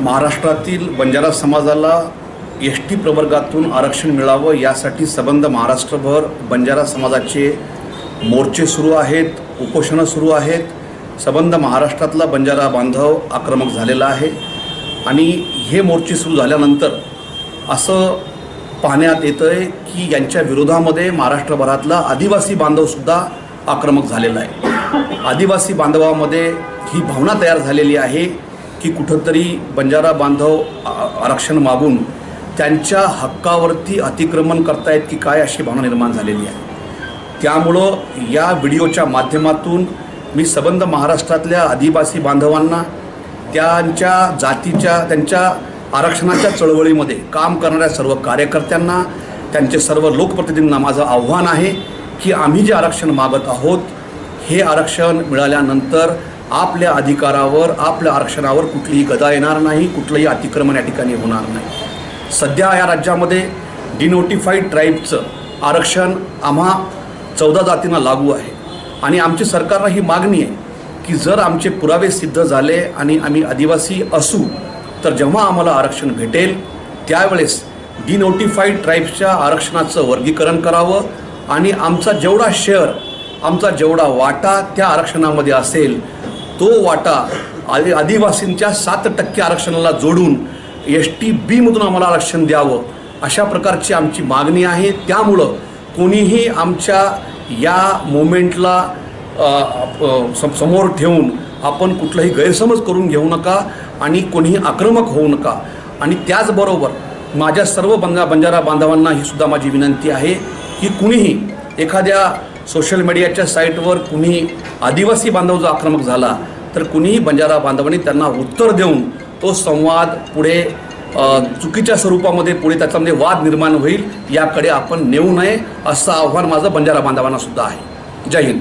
महाराष्ट्रातील बंजारा समाजाला S T प्रवर्गातून आरक्षण मिळावं यासाठी संबंध महाराष्ट्रभर बंजारा समाजाचे मोर्चे सुरू आहेत उपोषणं सुरू आहेत. संबंध महाराष्ट्रातला बंजारा बांधव आक्रमक झालेला आहे. आणि हे मोर्चे सुरू झाल्यानंतर असं पाहण्यात येतं आहे की यांच्या विरोधामध्ये महाराष्ट्रभरातला आदिवासी बांधवसुद्धा आक्रमक झालेला आहे. आदिवासी बांधवामध्ये ही भावना तयार झालेली आहे की कुठंतरी बंजारा बांधव आरक्षण मागून त्यांच्या हक्कावरती अतिक्रमण करतायत की काय अशी भावना निर्माण झालेली आहे. त्यामुळं या व्हिडिओच्या माध्यमातून मी सबंध महाराष्ट्रातल्या आदिवासी बांधवांना त्यांच्या जातीच्या त्यांच्या आरक्षणाच्या चळवळीमध्ये काम करणाऱ्या सर्व कार्यकर्त्यांना त्यांचे सर्व लोकप्रतिनिधींना माझं आव्हान आहे की आम्ही जे आरक्षण मागत आहोत हे आरक्षण मिळाल्यानंतर आपल्या अधिकारावर आपल्या आरक्षणावर कुठलीही गदा येणार नाही कुठलंही अतिक्रमण या ठिकाणी होणार नाही. सध्या या राज्यामध्ये डिनोटिफाईड ट्राईबचं आरक्षण आम्हा चौदा जातींना लागू आहे. आणि आमची सरकारला ही मागणी आहे की जर आमचे पुरावे सिद्ध झाले आणि आम्ही आदिवासी असू तर जेव्हा आम्हाला आरक्षण भेटेल त्यावेळेस डिनोटिफाईड ट्राईब्सच्या आरक्षणाचं वर्गीकरण करावं आणि आमचा जेवढा शेअर आमचा जेवढा वाटा त्या आरक्षणामध्ये असेल तो वाटा आदि आदिवासींच्या सात टक्के आरक्षणाला जोडून एस टी बीमधून आम्हाला आरक्षण द्यावं अशा प्रकारची आमची मागणी आहे. त्यामुळं कोणीही आमच्या या मोमेंटला सम- समोर ठेवून आपण कुठलाही गैरसमज करून घेऊ नका आणि कोणीही आक्रमक होऊ नका. आणि त्याचबरोबर माझ्या सर्व बंगा बंजारा बांधवांना ही सुद्धा माझी विनंती आहे की कुणीही एखाद्या सोशल मीडियाच्या साईटवर कुणी आदिवासी बांधव जो आक्रमक झाला तर कुणीही बंजारा बांधवांनी त्यांना उत्तर देऊन तो संवाद पुढे चुकीच्या स्वरूपामध्ये पुढे त्याच्यामध्ये वाद निर्माण होईल याकडे आपण नेऊ नये असं आव्हान माझं बंजारा बांधवांना सुद्धा आहे. जय हिंद.